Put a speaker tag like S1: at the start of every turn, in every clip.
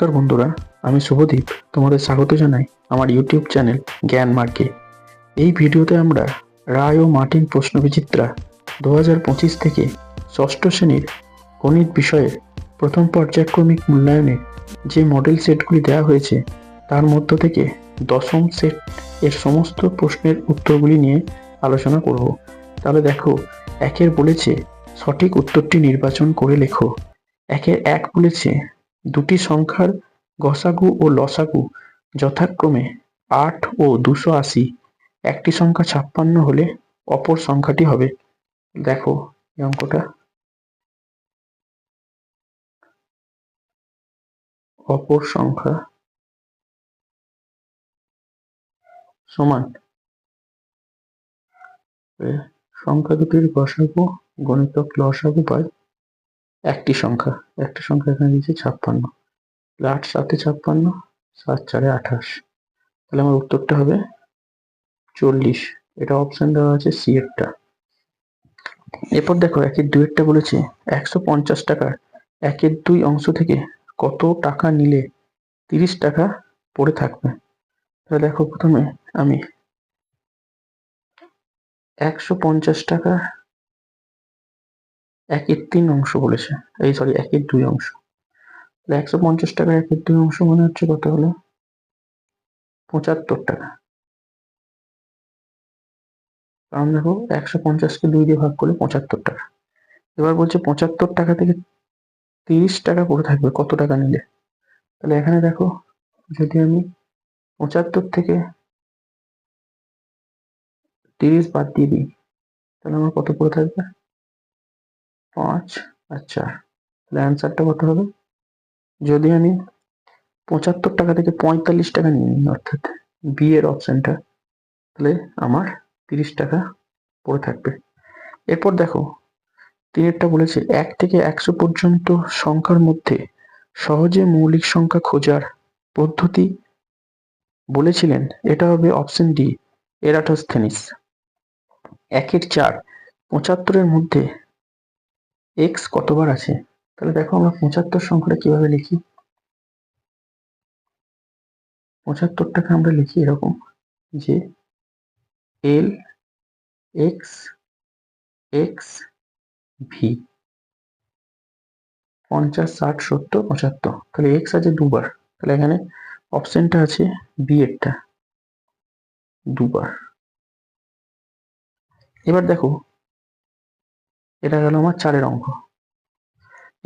S1: নমস্কার বন্ধুরা, আমি শুভদীপ, তোমাদের স্বাগত জানাই আমার ইউটিউব চ্যানেল জ্ঞান মার্কে। এই ভিডিওতে আমরা রায় ও মার্টিন প্রশ্নবিচিত্রা দু হাজার পঁচিশ থেকে ষষ্ঠ শ্রেণির গণিত বিষয়ের প্রথম পর্যায়ক্রমিক মূল্যায়নে যে মডেল সেটগুলি দেওয়া হয়েছে, তার মধ্য থেকে দশম সেট এর সমস্ত প্রশ্নের উত্তরগুলি নিয়ে আলোচনা করব। তাহলে দেখো, একের বলেছে সঠিক উত্তরটি নির্বাচন করে লেখো। একের এক বলেছে দুটি সংখ্যার গসাগু ও লসাগু যথাক্রমে আট ও দুশো আশি। একটি সংখ্যা ছাপ্পান্ন হলে অপর সংখ্যাটি হবে। দেখো এই অঙ্কটা। অপর সংখ্যা সমান সংখ্যা দুটির গসাগু, গণিতক লসাগু পায় একটি সংখ্যা একটি সংখ্যা এখানে দিয়েছে ছাপ্পান্ন। আট সাতে ছাপ্পান্ন, সাত চারে আঠাশ। তাহলে আমার উত্তরটা হবে চল্লিশ। এটা অপশন দেওয়া আছে সি এরটা এরপর দেখো একের দুয়েরটা বলেছে, একশো পঞ্চাশ টাকার একের দুই অংশ থেকে কত টাকা নিলে তিরিশ টাকা পড়ে থাকবে? তাহলে দেখো প্রথমে আমি একশো পঞ্চাশ টাকা একের তিন অংশ বলেছে। এই সরি একের দুই অংশ। তাহলে একশো পঞ্চাশ টাকা, একের দুই অংশ মনে হচ্ছে কত হলো? পঁচাত্তর টাকা। কারণ দেখো, একশো পঞ্চাশকে দুই দিয়ে ভাগ করলে পঁচাত্তর টাকা। এবার বলছে পঁচাত্তর টাকা থেকে তিরিশ টাকা পড়ে থাকবে, কত টাকা নিলে? তাহলে এখানে দেখো, যদি আমি পঁচাত্তর থেকে তিরিশ বাদ দিয়ে দিই, তাহলে আমার কত পড়ে থাকবে? পাঁচ। আর চার তাহলে অ্যান্সারটা কত হবে? যদি আমি পঁচাত্তর টাকা থেকে পঁয়তাল্লিশ টাকা নিয়ে নিই, অর্থাৎ বি এর অপশনটা তাহলে আমার তিরিশ টাকা পড়ে থাকবে। এরপর দেখো, তিনেরটা বলেছে, এক থেকে একশো পর্যন্ত সংখ্যার মধ্যে সহজে মৌলিক সংখ্যা খোঁজার পদ্ধতি বলেছিলেন, এটা হবে অপশন ডি এরাটোস্থেনিস। একের চার, পঁচাত্তরের মধ্যে এক্স কতবার আছে? তাহলে দেখো আমরা পঁচাত্তর সংখ্যাটা কীভাবে লিখি? পঁচাত্তরটাকে আমরা লিখি এরকম যে এল এক্স এক্স ভি পঞ্চাশ, ষাট, সত্তর, পঁচাত্তর। তাহলে এক্স আছে দুবার। তাহলে এখানে অপশনটা আছে বি এরটা। দুবার। এবার দেখো এটা গেল আমার চারের অঙ্ক।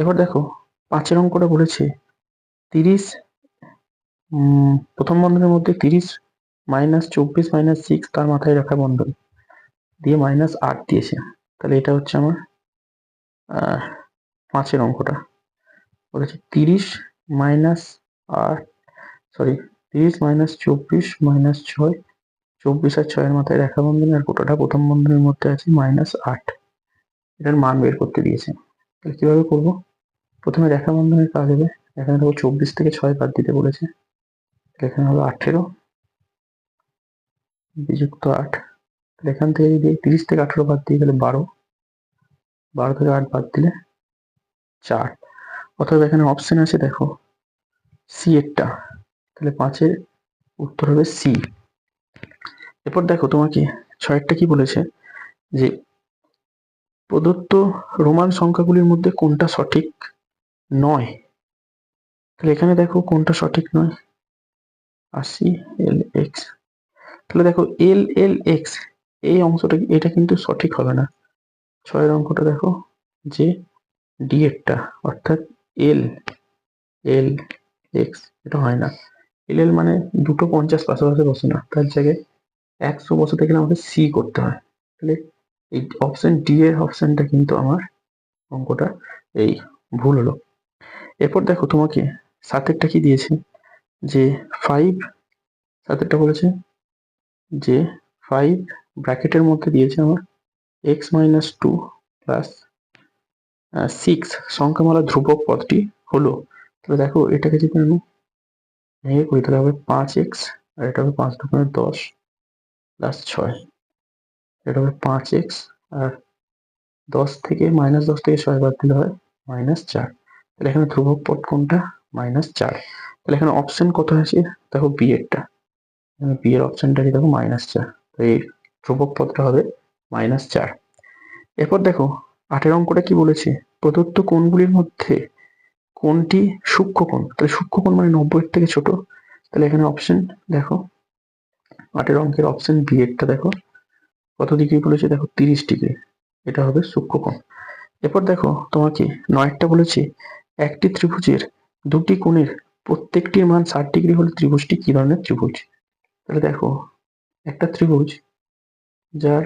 S1: এবার দেখো, পাঁচের অঙ্কটা বলেছে তিরিশ প্রথম বন্ধনের মধ্যে তিরিশ মাইনাস চব্বিশ মাইনাস সিক্স তার মাথায় রাখা বন্ধন দিয়ে মাইনাস আট দিয়েছে। তাহলে এটা হচ্ছে আমার পাঁচের অঙ্কটা। বলেছে তিরিশ মাইনাস আট সরি তিরিশ মাইনাস চব্বিশ মাইনাস ছয়, চব্বিশ আর ছয়ের মাথায় রেখা বন্ধন আর গোটাটা প্রথম বন্ধনের মধ্যে আছে মাইনাস আট। এটার মান বের করতে দিয়েছে। তাহলে কীভাবে করব? প্রথমে রেখা বন্ধনের কাজ হবে। এখানে দেখো চব্বিশ থেকে ছয় বাদ দিতে বলেছে। এখানে হলো আঠেরো বিযুক্ত আট। এখান থেকে যদি তিরিশ থেকে আঠেরো বাদ দিয়ে গেলে বারো। বারো থেকে আট বাদ দিলে চার। অথবা এখানে অপশন আছে, দেখো সি এরটা তাহলে পাঁচের উত্তর হবে সি এরপর দেখো তোমাকে ছয়েরটা কি বলেছে? যে প্রদত্ত রোমান সংখ্যাগুলির মধ্যে কোনটা সঠিক নয়? তাহলে এখানে দেখো কোনটা সঠিক নয়? আশি এল এক্স। তাহলে দেখো এল এল এক্স, এই অংশটা এটা কিন্তু সঠিক হবে না। ছয়ের অঙ্কটা দেখো যে ডি এরটা অর্থাৎ এল এল এক্স, এটা হয় না। এল এল মানে দুটো পঞ্চাশ পাশাপাশি বসে না, তার জায়গায় একশো বসাতে গেলে আমাকে সি করতে হয়। তাহলে এই অপশন ডি এর অপশনটা কিন্তু আমার অঙ্কটা এই ভুল হলো। এরপর দেখো তোমাকে সাতেরটা কি দিয়েছে? যে ফাইভ সাতেরটা বলেছে যে ফাইভ ব্র্যাকেটের মধ্যে দিয়েছে আমার x minus two plus six সংখ্যামালা ধ্রুবক পদটি হলো। তাহলে দেখো এটাকে যদি আমি ভেঙে করি তাহলে হবে পাঁচ এক্স আর এটা হবে পাঁচ দশ প্লাস ছয়। এটা হবে পাঁচ এক্স আর দশ থেকে মাইনাস দশ থেকে ছয় বাদ দিলে হয় মাইনাস চার। তাহলে এখানে ধ্রুবক পদ কোনটা? মাইনাস চার। তাহলে এখানে অপশন কত আছে? দেখো বি এরটা বি এর অপশনটা কি? দেখো মাইনাস চার। তো এই ধ্রুবক পদটা হবে মাইনাস চার। এরপর দেখো আটের অঙ্কটা কি বলেছে? প্রদত্ত কোণগুলির মধ্যে কোনটি সূক্ষ্ম কোণ। তাহলে সূক্ষ্ম কোণ মানে নব্বই থেকে ছোট। তাহলে এখানে অপশন দেখো আটের অঙ্কের অপশন বি এরটা দেখো। কত ডিগ্রি বলেছে, দেখো তিরিশ ডিগ্রি এটা হবে সূক্ষ্ম কোণ এরপর দেখো, তোমাকে নয়টা বলেছে, একটি ত্রিভুজের দুটি কোণের প্রত্যেকটির মান ষাট ডিগ্রি হলে ত্রিভুজটি কী ধরনের ত্রিভুজ? তাহলে দেখো, একটা ত্রিভুজ যার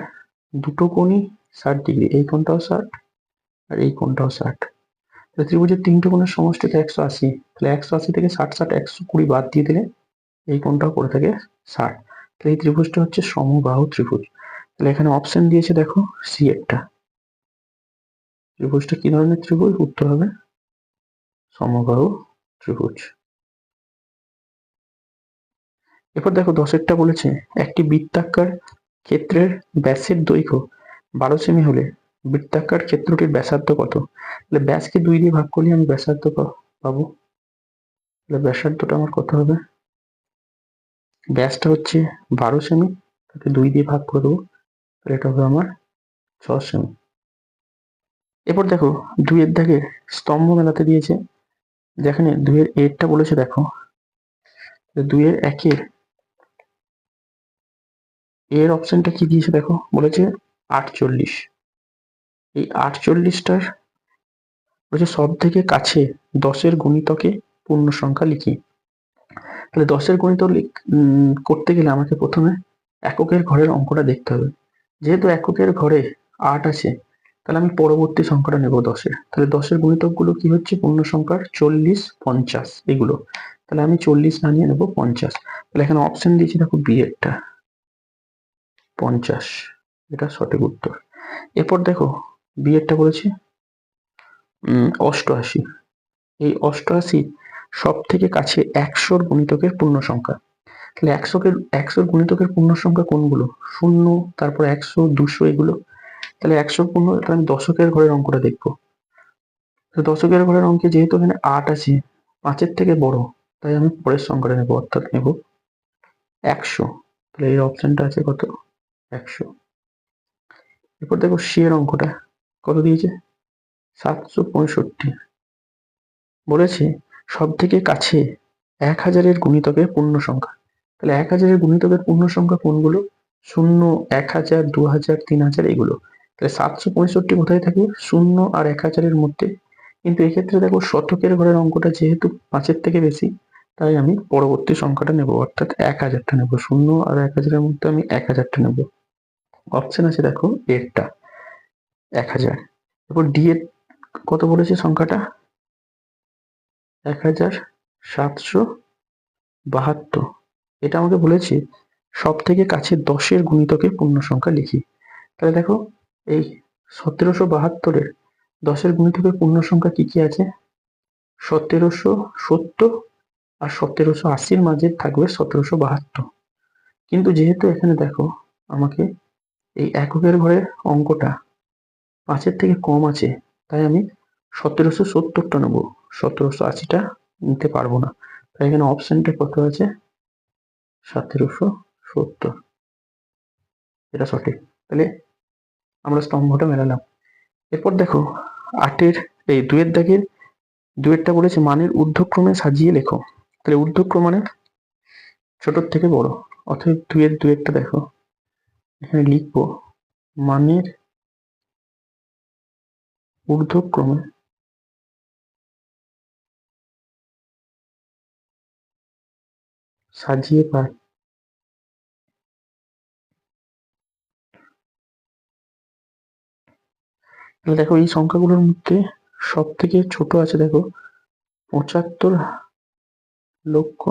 S1: দুটো কোণই ষাট ডিগ্রি, এই কোণটাও ষাট আর এই কোণটাও ষাট। তাহলে ত্রিভুজের তিনটে কোণের সমষ্টি তো একশো আশি, তাহলে একশো আশি থেকে ষাট ষাট, একশো কুড়ি বাদ দিয়ে দিলে এই কোণটাও করে থাকে ষাট। তাহলে এই ত্রিভুজটা হচ্ছে সমবাহু ত্রিভুজ। তাহলে এখানে অপশন দিয়েছে দেখো সি একটা। ত্রিভুজটা কি ধরনের ত্রিভুজ? উত্তর হবে সমবাহু ত্রিভুজ। এরপর দেখো দশেরটা বলেছে, একটি বৃত্তাকার ক্ষেত্রের ব্যাসের দৈর্ঘ্য বারো সেমি হলে বৃত্তাকার ক্ষেত্রটির ব্যাসার্ধ কত? তাহলে ব্যাসকে দুই দিয়ে ভাগ করলে আমি ব্যাসার্ধ পাবো। তাহলে ব্যাসার্ধটা আমার কত হবে? ব্যাসটা হচ্ছে বারো সেমি, তাকে দুই দিয়ে ভাগ করে দেবো। তাহলে এটা হবে আমার। ছ এরপর দেখো দুইয়ের দাগে স্তম্ভ মেলাতে দিয়েছে। যেখানে দুইয়ের এরটা বলেছে, দেখো। দুইয়ের একের এর অপশনটা কি দিয়েছে, দেখো? বলেছে আটচল্লিশ। এই আটচল্লিশটার বলেছে সব থেকে কাছে দশের গণিতকে পূর্ণ সংখ্যা লিখি। তাহলে দশের গণিত করতে গেলে আমাকে প্রথমে এককের ঘরের অঙ্কটা দেখতে হবে। যেহেতু এককের ঘরে আট আছে, তাহলে আমি পরবর্তী সংখ্যাটা নেব দশের। তাহলে দশের গুণিতকগুলো কি হচ্ছে? পূর্ণ সংখ্যার চল্লিশ, পঞ্চাশ এগুলো। তাহলে আমি চল্লিশ না নিয়ে নেব পঞ্চাশ। তাহলে এখানে অপশন দিয়েছি, দেখো বি এরটা পঞ্চাশ, এটা সঠিক উত্তর। এরপর দেখো বি এরটা বলেছি অষ্টআশি। এই অষ্টআশি সব থেকে কাছে একশোর গুণিতকের পূর্ণ সংখ্যা। তাহলে একশোকের একশোর গুণিতকের পূর্ণ সংখ্যা কোনগুলো? শূন্য, তারপর একশো, দুশো এগুলো। তাহলে একশো পূর্ণ, তাহলে আমি দশকের ঘরের অঙ্কটা দেখব। দশকের ঘরের অঙ্কে যেহেতু এখানে আট আছে, পাঁচের থেকে বড়, তাই আমি পরের সংখ্যাটা নেব, অর্থাৎ নেব একশো। তাহলে এই অপশনটা আছে কত? একশো। এরপর দেখো সি এর অঙ্কটা, কত দিয়েছে? সাতশো পঁয়ষট্টি। বলেছে সব থেকে কাছে এক হাজারের গুণিতকের পূর্ণ সংখ্যা। তাহলে এক হাজারের গুণিতকের পূর্ণ সংখ্যা কোনগুলো? শূন্য, এক হাজার, দু হাজার, তিন হাজার এগুলো। তাহলে সাতশো পঁয়ষট্টি কোথায় থাকে? শূন্য আর এক হাজারের মধ্যে। কিন্তু এক্ষেত্রে দেখো শতকের ঘরের অঙ্কটা যেহেতু পাঁচের থেকে বেশি, তাই আমি পরবর্তী সংখ্যাটা নেব। অর্থাৎ এক হাজারটা নেব। শূন্য আর এক হাজারের মধ্যে আমি এক হাজারটা নেব। অপশন আছে দেখো এরটা, এক হাজার। এরপর ডি এর কত বলেছে সংখ্যাটা? এক হাজার সাতশো বাহাত্তর। এটা আমাকে বলেছে সব থেকে কাছে দশের গুণিতকে পূর্ণ সংখ্যা লিখি। তাহলে দেখো, এই সতেরোশো বাহাত্তরের দশের গুণিতকের পূর্ণ সংখ্যা কি কি আছে? সতেরোশো সত্তর আর সতেরোশো আশির মাঝে থাকবে সতেরোশো বাহাত্তর। কিন্তু যেহেতু এখানে দেখো, আমাকে এই এককের ঘরের অঙ্কটা পাঁচের থেকে কম আছে, তাই আমি সতেরোশো সত্তরটা নেব। সতেরোশো আশিটা নিতে পারব না। তাই এখানে অপশানটা কত আছে? সতেরোশো সত্তর। এটা সঠিক। তাহলে আমরা স্তম্ভটা মেলালাম। এরপর দেখো, আটের, এই দুয়ের দাগের দুয়েরটা বলেছে মানের ঊর্ধ্বক্রমে সাজিয়ে লেখো। তাহলে ঊর্ধ্বক্রম মানে ছোটর থেকে বড়। অথবা দুয়ের দুয়েরটা দেখো। এখানে লিখব, মানের ঊর্ধ্বক্রমে সাজিয়ে পায়। দেখো, এই সংখ্যাগুলোর মধ্যে সব থেকে ছোট আছে দেখো, পঁচাত্তর লক্ষ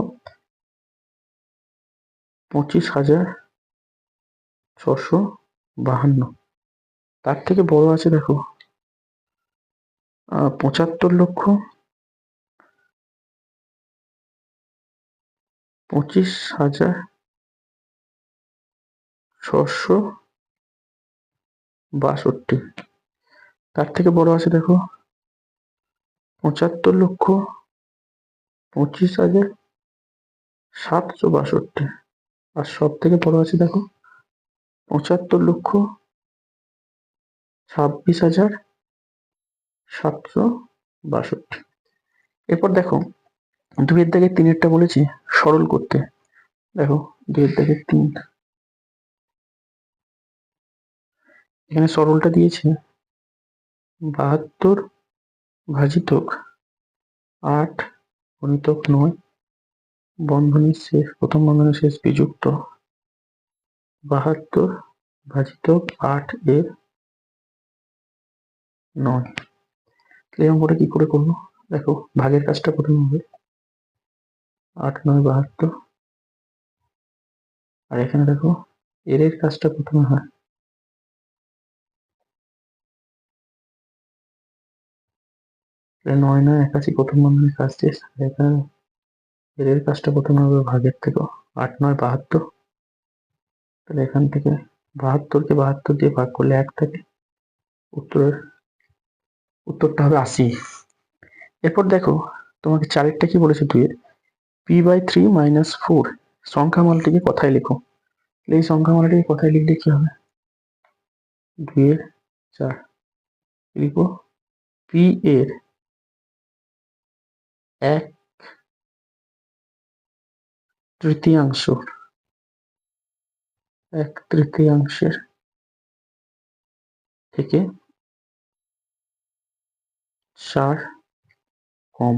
S1: পঁচিশ হাজার ছশো বাহান্ন। তার থেকে বড় আছে দেখো পঁচাত্তর লক্ষ পঁচিশ হাজার ছশো বাষট্টি। তার থেকে বড় আছে দেখো, পঁচাত্তর লক্ষ পঁচিশ হাজার সাতশো বাষট্টি। আর সব থেকে বড় আছে দেখো, পঁচাত্তর লক্ষ ছাব্বিশ হাজার সাতশো বাষট্টি। এরপর দেখো দুইয়ের দাগে তিনেরটা বলেছি, সরল করতে। দেখো দুইয়ের দাগে তিন। এখানে সরলটা দিয়েছে, বাহাত্তর ভাজিতক আট গণিতক নয় বন্ধনীর শেষ, প্রথম বন্ধনীর শেষ বিযুক্ত। বাহাত্তর ভাজিতক আট এর নয়। এরকম করে কি করে করব? দেখো, ভাগের কাজটা প্রথমে হবে আট, নয়, বাহাত্তর। আর এখানে দেখো, এর এর কাজটা প্রথমে হয়। নয় নয়, একাশি প্রথম বন্ধনের কাজ শেষ। এখানে এর এর কাজটা প্রথমে হবে ভাগের থেকে। আট, নয়, বাহাত্তর। তাহলে এখান থেকে বাহাত্তরকে বাহাত্তর দিয়ে ভাগ করলে এক থাকে। উত্তরের উত্তরটা হবে আশি। এরপর দেখো, তোমাকে চারেরটা কি বলেছে দুইয়ের? P by three minus four সংখ্যা মালটিকে কথায় লেখো? এই সংখ্যা মালটিকে কথায় লিখলে কি হবে? দুইয়ের চার। লিখো। পি এর এক তৃতীয়াংশ। এক তৃতীয়াংশের থেকে চার কম।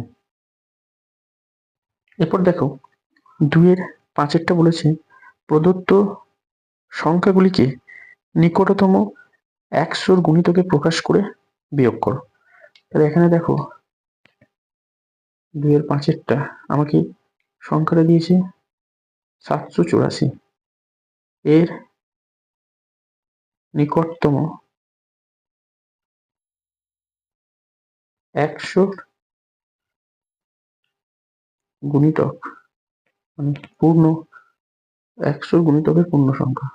S1: এরপর দেখো, দুইয়ের পাঁচেরটা বলেছে, প্রদত্ত সংখ্যাগুলিকে নিকটতম একশোর গুণিতকে প্রকাশ করে বিয়োগ করো। তাহলে এখানে দেখো, দুইয়ের পাঁচেরটা আমাকে সংখ্যাটা দিয়েছে সাতশো চুরাশি। এর নিকটতম একশো গুণিতক মানে পূর্ণ, একশোর গুণিতকের পূর্ণ সংখ্যা।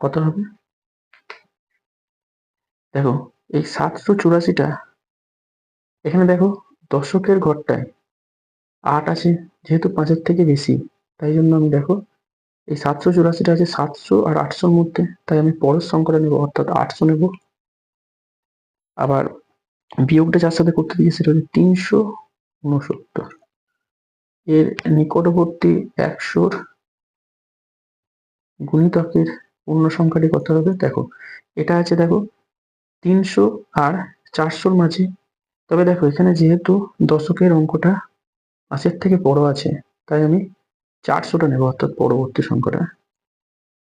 S1: কত হবে? দেখো, এই সাতশো চুরাশিটা, এখানে দেখো, দশকের ঘরটায় আট আছে, যেহেতু পাঁচের থেকে বেশি, তাই জন্য আমি দেখো এই সাতশো চুরাশিটা আছে সাতশো আর আটশোর মধ্যে। তাই আমি পরের সংখ্যাটা নেব, অর্থাৎ আটশো নেব। আবার বিয়োগটা যার সাথে করতে দিয়েছে সেটা হচ্ছে তিনশো উনসত্তর এর নিকটবর্তী একশোর গুণিতকের পূর্ণ সংখ্যাটি কত হবে? দেখো, এটা আছে দেখো তিনশো আর চারশোর মাঝে। তবে দেখো, এখানে যেহেতু দশকের অঙ্কটা পাঁচের থেকে বড় আছে, তাই আমি চারশোটা নেব, অর্থাৎ পরবর্তী সংখ্যাটা,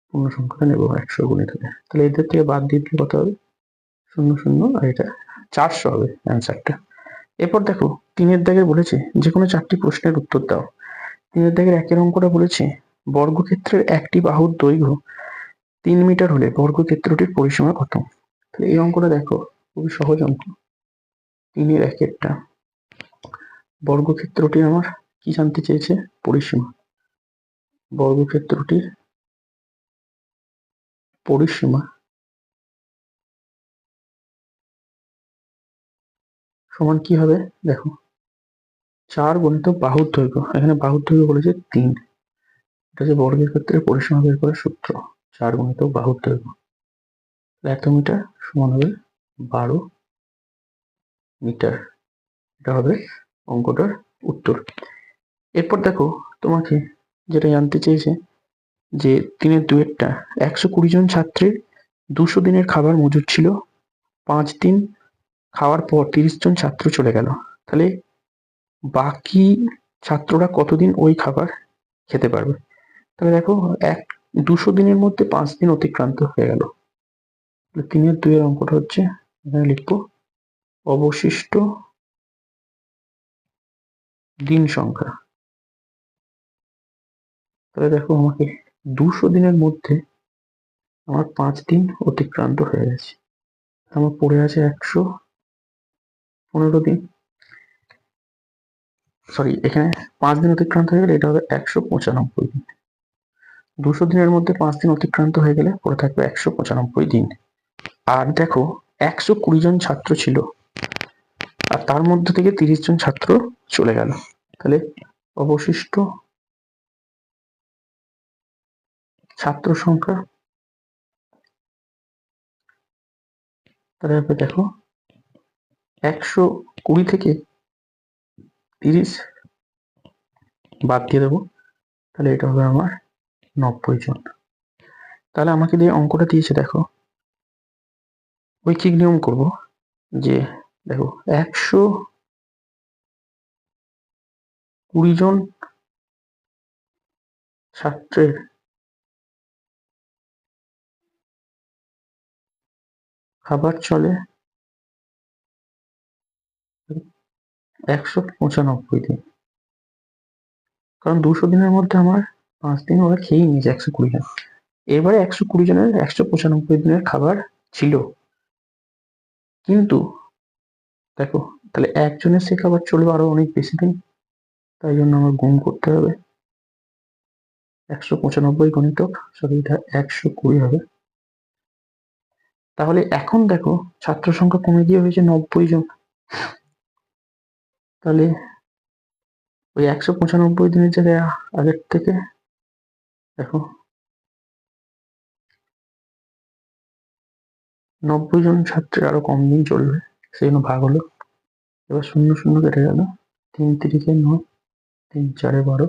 S1: পূর্ণ সংখ্যাটা নেব একশো গুণিত তাহলে এদের থেকে বাদ দিয়ে দিলে কত হবে? শূন্য শূন্য, আর এটা চারশো হবে অ্যান্সারটা। এরপর দেখো, তিনের দাগের বলেছে, যে কোনো চারটি প্রশ্নের উত্তর দাও। তিনের দাগের একের অঙ্কটা বলেছে, বর্গক্ষেত্রের একটি বাহুর দৈর্ঘ্য তিন মিটার হলে বর্গক্ষেত্রটির পরিসীমা কত? তাহলে এই অঙ্কটা দেখো, খুবই সহজ অঙ্ক। তিনের একেরটা। বর্গক্ষেত্রটি আমার কি জানতে চেয়েছে? পরিসীমা। বর্গক্ষেত্রটির পরিসীমা সমান কি হবে? দেখো, চার গণিত বাহুর দৈর্ঘ্য এখানে বাহুর দৈর্ঘ্য বলেছে তিন। এটা হচ্ছে বর্গের ক্ষেত্রে পরিসীমা বের করার সূত্র। চার গণিত বাহুর দৈর্ঘ্য এত মিটার সমান হবে বারো মিটার। এটা হবে অঙ্কটার উত্তর। এরপর দেখো, তোমাকে যেটা জানতে চেয়েছে যে দিনের দুয়েরটা একশো কুড়ি জন ছাত্রের দুশো দিনের খাবার মজুদ ছিল, পাঁচ দিন খাওয়ার পর তিরিশ জন ছাত্র চলে গেল। তাহলে বাকি ছাত্ররা কতদিন ওই খাবার খেতে পারবে? তাহলে দেখো, এক, দুশো দিনের মধ্যে পাঁচ দিন অতিক্রান্ত হয়ে গেল। তিনের দুইয়ের অঙ্কটা হচ্ছে, এখানে লিখব, অবশিষ্ট দিন সংখ্যা। তাহলে দেখো আমাকে দুশো দিনের মধ্যে আমার পাঁচ দিন অতিক্রান্ত হয়ে গেছে। আমার পড়ে আছে একশো পনেরো দিন। সরি এখানে পাঁচ দিন অতিক্রান্ত হয়ে গেলে এটা হবে একশো পঁচানব্বই দিন। দুশো দিনের মধ্যে পাঁচ দিন অতিক্রান্ত হয়ে গেলে পড়ে থাকবে একশো পঁচানব্বই দিন। আর দেখো, একশো কুড়ি জন ছাত্র ছিল। আর তার মধ্যে থেকে তিরিশ জন ছাত্র চলে গেল। তাহলে অবশিষ্ট ছাত্র সংখ্যা। তাহলে দেখো, একশো কুড়ি থেকে তিরিশ বাদ দিয়ে দেবো। তাহলে এটা হবে আমার নব্বই জন। তাহলে আমাকে দিয়ে অঙ্কটা দিয়েছে, দেখো ঐকিক নিয়ম করব যে, দেখো, একশো কুড়ি জন ছাত্রের খাবার চলে একশো পঁচানব্বই দিন। কারণ দুশো দিনের মধ্যে আমার পাঁচ দিন ওরা খেয়েই নিয়েছে একশো কুড়ি জন। এবারে একশো কুড়ি জনের একশো পঁচানব্বই দিনের খাবার ছিল। কিন্তু দেখো, তাহলে একজনের সে খাবার চলবে আরও অনেক বেশি দিন, তাই জন্য আমার গুণ করতে হবে। একশো পঁচানব্বই গণিতক সরি এটা একশো কুড়ি হবে। তাহলে এখন দেখো ছাত্র সংখ্যা কমে গিয়ে হয়েছে নব্বই জন। তাহলে ওই একশো পঁচানব্বই দিনের জায়গায় আগের থেকে দেখো নব্বই জন ছাত্রের আরও কম দিন চলবে, সেই জন্য ভাগ হলো। এবার শূন্য শূন্য কেটে গেল। তিন তিরিকে নয় তিন চারে বারো,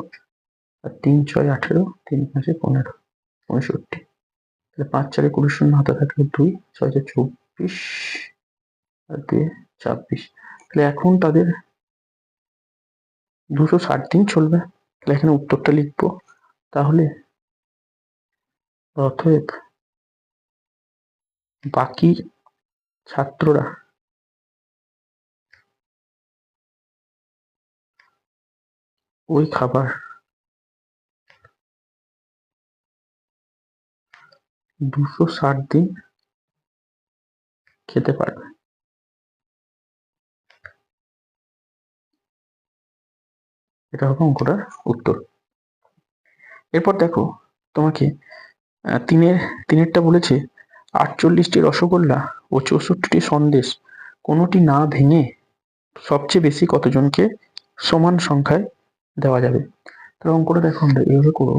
S1: আর তিন ছয় আঠেরো, তিন পাঁচে পনেরো, পঁয়ষট্টি। পাঁচ চারে কুড়ি শূন্য হাতে থাকলে দুই, ছয় চার চব্বিশ আর ছাব্বিশ। তাহলে এখন তাদের দুশো ষাট দিন চলবে। তাহলে এখানে উত্তরটা লিখব। তাহলে অতএব বাকি ছাত্ররা ওই খাবার দুশো ষাট দিন খেতে পারবে। এটা হবে অঙ্কটার উত্তর। এরপর দেখো তোমাকে তিনের, তিনেরটা বলেছে, আটচল্লিশটি রসগোল্লা ও চৌষট্টিটি সন্দেশ, কোনোটি না ভেঙে সবচেয়ে বেশি কতজনকে সমান সংখ্যায় দেওয়া যাবে? তাহলে অঙ্কটা দেখো আমরা এইভাবে করব।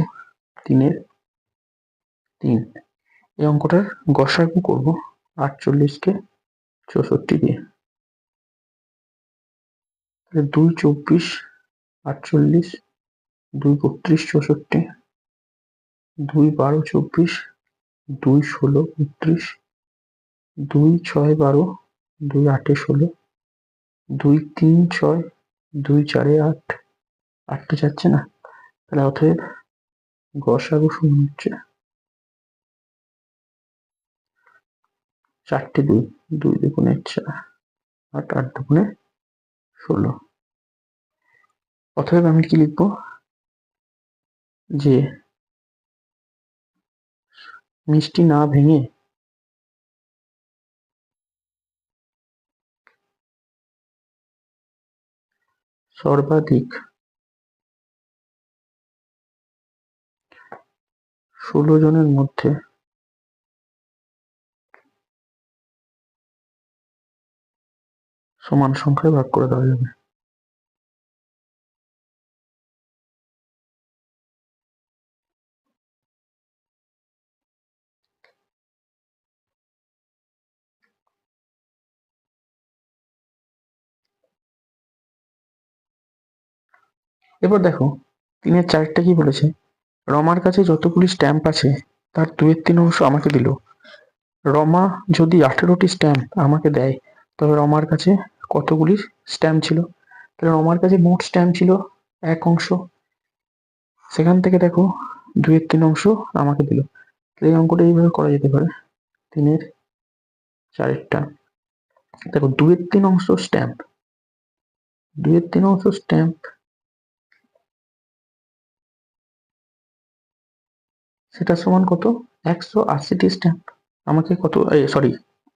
S1: তিনের, তিন। এই অঙ্কটার গসাগু করব আটচল্লিশকে চৌষট্টি দিয়ে। তাহলে দুই চব্বিশ, আটচল্লিশ, দুই বত্রিশ, চৌষট্টি, দুই বারো, চব্বিশ, দুই ষোলো, বত্রিশ, দুই ছয় বারো, দুই আটে ষোলো, দুই তিন ছয়, দুই চারে আট। আটটা যাচ্ছে না? তাহলে অতএব গসাগু শূন্য হচ্ছে। চারটে দুই দুই দুগুণে চার, আট আট দুগুণে ষোলো। অতএব আমি কি লিখব? যে মিষ্টি না ভেঙে সর্বাধিক ষোলো জনের মধ্যে সমান সংখ্যায় ভাগ করে দেওয়া যাবে। এবার দেখো তিনের চারটা কি বলেছে? রমার কাছে যতগুলি স্ট্যাম্প আছে, তার দুয়ের তিন অংশ আমাকে দিল। রমা যদি আঠেরোটি স্ট্যাম্প আমাকে দেয়, তবে রমার কাছে কতগুলি স্ট্যাম্প ছিল? তাহলে আমার কাছে মোট স্ট্যাম্প ছিল এক অংশ। সেখান থেকে দেখো দুয়ের তিন অংশ আমাকে দিল। এই অঙ্কটা এইভাবে করা যেতে পারে। তিনের চারেরটা দেখো দুয়ের তিন অংশ স্ট্যাম্প দুয়ের তিন অংশ স্ট্যাম্প সেটা সমান কত? একশো আশিটি স্ট্যাম্প আমাকে কত সরি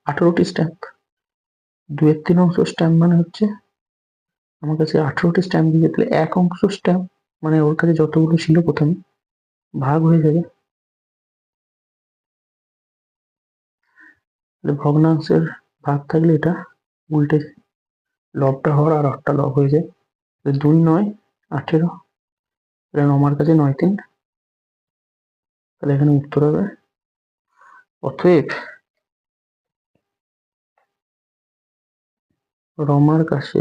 S1: আঠেরোটি স্ট্যাম্প দুয়ের তিন অংশ স্ট্যাম্প মানে হচ্ছে আমার কাছে আঠেরোটি স্ট্যাম্প দিয়ে তাহলে এক অংশ স্ট্যাম্প মানে ওর কাছে যতগুলো ছিল প্রথমে, ভাগ হয়ে যাবে। ভগ্নাংশের ভাগ থাকলে এটা উল্টে লবটা হওয়ার আর একটা লব হয়ে যায়। দুই নয়, আঠেরো আমার কাছে নয় তিন। তাহলে এখানে উত্তর হবে। অতএব রমার কাছে।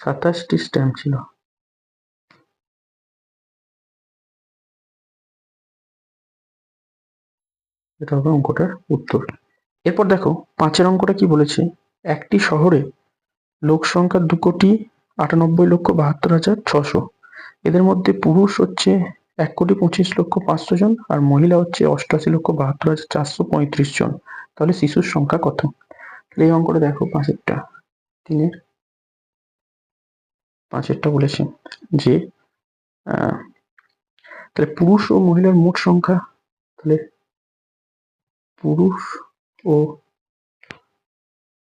S1: সাতাশটি স্ট্যাম্প ছিল। এটা হবে অঙ্কটার উত্তর। এরপর দেখো, পাঁচের অঙ্কটা কি বলেছে? একটি শহরে লোক সংখ্যা দু কোটি আটানব্বই লক্ষ বাহাত্তর হাজার ছশো। এদের মধ্যে পুরুষ হচ্ছে এক কোটি পঁচিশ লক্ষ পাঁচশো জন আর মহিলা হচ্ছে অষ্টআশি লক্ষ বাহাত্তর হাজার চারশো পঁয়ত্রিশ জন। তাহলে শিশুর সংখ্যা কত? এই অঙ্কটা দেখো, পাঁচেরটা। তিনের পাঁচেরটা বলেছে যে তাহলে পুরুষ ও মহিলার মোট সংখ্যা, তাহলে পুরুষ ও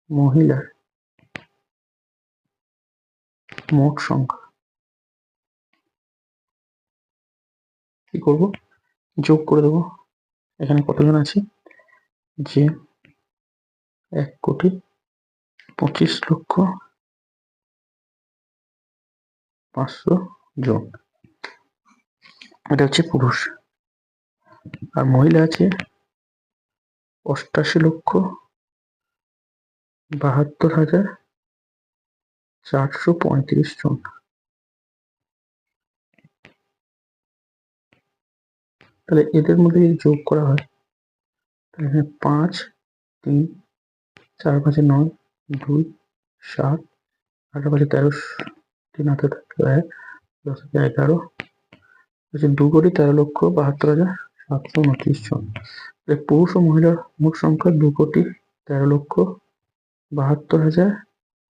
S1: মহিলার মোট সংখ্যা। কি করব? যোগ করে দেবো। এখানে কতজন আছে? যে এক কোটি পঁচিশ লক্ষ পাঁচশো জন। এটা হচ্ছে পুরুষ। আর মহিলা আছে অষ্টাশি লক্ষ বাহাত্তর হাজার চারশো পঁয়ত্রিশ জন। তাহলে এদের মধ্যে যদি যোগ করা হয়, তাহলে এখানে পাঁচ, তিন, চার, পাঁচে নয়, দুই, সাত, আট পাঁচে তেরো, তিন হাতে থাকল এক দশ হাজার এগারো, হচ্ছে দু কোটি তেরো লক্ষ বাহাত্তর হাজার সাতশো উনত্রিশ জন। পুরুষ ও মহিলার মোট সংখ্যা দু কোটি তেরো লক্ষ বাহাত্তর হাজার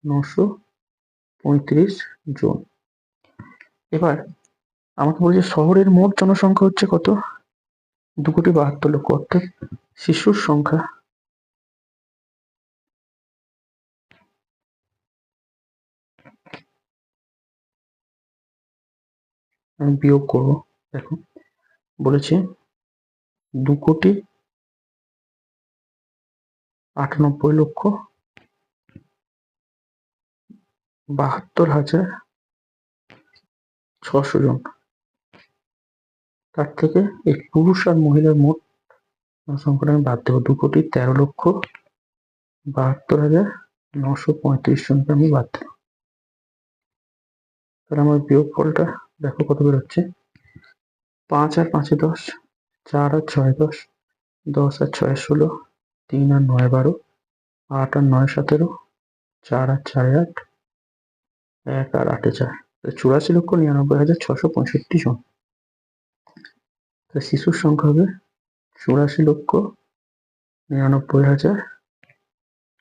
S1: নশো পঁয়ত্রিশ জন। এবার আমাকে বলছে শহরের মোট জনসংখ্যা হচ্ছে কত? দু কোটি বাহাত্তর লক্ষ অর্থাৎ শিশুর সংখ্যা। বিয়োগ করব, দেখো, বলেছে দু কোটি আটানব্বই লক্ষ বাহাত্তর হাজার ছশো জন। তার থেকে এই পুরুষ আর মহিলার মোট সংখ্যাটা আমি বাদ দেবো। দু কোটি তেরো লক্ষ বাহাত্তর হাজার নশো পঁয়ত্রিশ জনকে আমি বাদ দেবো তাহলে আমার বিয়োগ ফলটা দেখো কত বেরোচ্ছে। পাঁচ আর পাঁচে দশ, চার আর ছয় দশ দশ আর ছয় ষোলো, তিন আর নয় বারো, আট আর নয় সতেরো, চার আর চারে আট, এক আর আটে চার। চুরাশি লক্ষ নিরানব্বই হাজার ছশো পঁয়ষট্টি জন। তাহলে শিশুর সংখ্যা হবে চুরাশি লক্ষ নিরানব্বই হাজার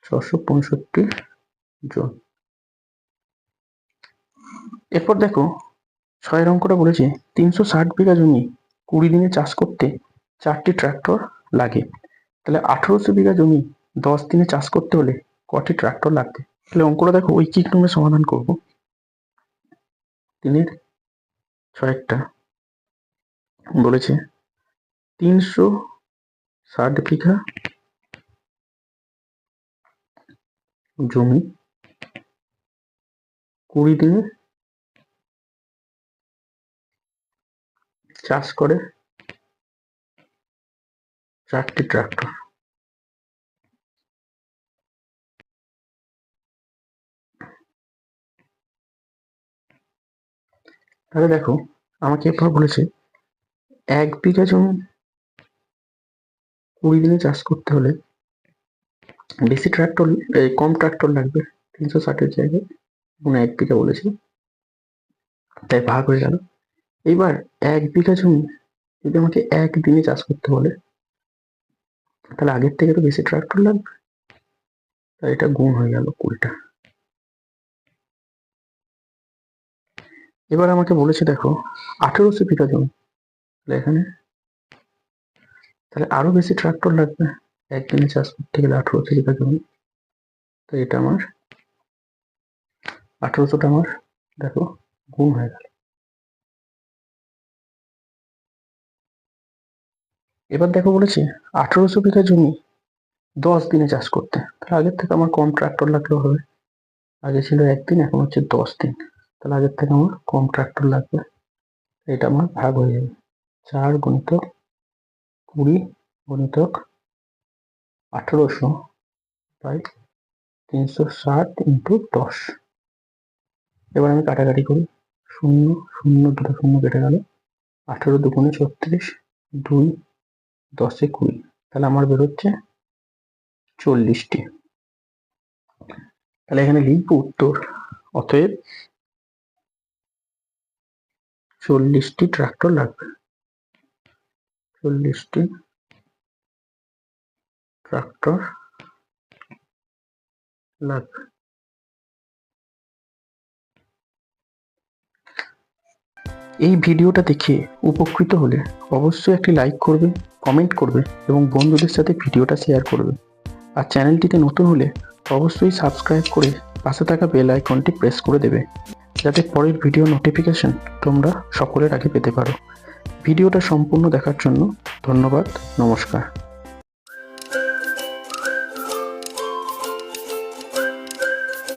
S1: ছশো পঁয়ষট্টি জন। এরপর দেখো, ছয়ের অঙ্কটা বলেছে, তিনশো ষাট বিঘা জমি কুড়ি দিনে চাষ করতে চারটি ট্রাক্টর লাগে। তাহলে আঠারোশো বিঘা জমি দশ দিনে চাষ করতে হলে কটি ট্রাক্টর লাগবে? তাহলে অঙ্কটা দেখো ওই ঐকিক নিয়মে সমাধান করব? তিনের ছয়েরটা। বলেছে। তিনশো ষাট বিঘা জমি কুড়ি দিনে চাষ করে চারটি ট্রাক্টর। তাহলে দেখো, আমাকে এরপর বলেছে এক বিঘা জমি কুড়ি দিনে চাষ করতে হলে বেশি ট্রাক্টর কম ট্রাক্টর লাগবে, তিনশো ষাটের জায়গায়, এবং এক বিঘা বলেছি। তাই ভাগ হয়ে গেল। এবার এক বিঘা জমি যদি আমাকে এক দিনে চাষ করতে বলে, তাহলে আগের থেকে তো বেশি ট্রাক্টর লাগবে। তাই এটা গুণ হয়ে গেল কুড়িটা। এবার আমাকে বলেছে, দেখো, আঠেরোশো বিঘা জমি। এখানে? তাহলে আরও বেশি ট্রাক্টর লাগবে। একদিনে চাষ করতে গেলে আঠেরোশো বিঘা জমি তো এটা আমার। আঠেরোশোটা আমার। দেখো, গুণ হয়ে গেল। এবার দেখো বলেছে, আঠেরোশো বিঘা জমি দশ দিনে চাষ করতে। তাহলে আগের থেকে আমার কম ট্রাক্টর লাগলেও হবে। আগে ছিল একদিন এখন হচ্ছে দশ দিন। তাহলে আগের থেকে আমার কম ট্রাক্টর লাগবে। এটা আমার ভাগ হয়ে যাবে। চার গুণিতক কুড়ি গুণিতক আঠেরোশো বাই তিনশো ষাট ইন্টু দশ। এবার আমি কাটাকাটি করি। শূন্য শূন্য, দুটো শূন্য কেটে গেল। আঠেরো দুগুণে ছত্রিশ, দুই দশে কুড়ি। তাহলে আমার বেরোচ্ছে চল্লিশটি। তাহলে এখানে লিখব উত্তর। অতএব চল্লিশটি ট্রাক্টর লাগবে। চল্লিশটি ট্রাক্টর লাগবে এই ভিডিওটা দেখে উপকৃত হলে অবশ্যই একটি লাইক করবে, কমেন্ট করবে এবং বন্ধুদের সাথে ভিডিওটা শেয়ার করবে। আর চ্যানেলটিতে নতুন হলে অবশ্যই সাবস্ক্রাইব করে পাশে থাকা বেল আইকনটি প্রেস করে দেবে, যাতে পরের ভিডিও নোটিফিকেশন তোমরা সকলের আগে পেতে পারো। ভিডিওটা সম্পূর্ণ দেখার জন্য ধন্যবাদ নমস্কার।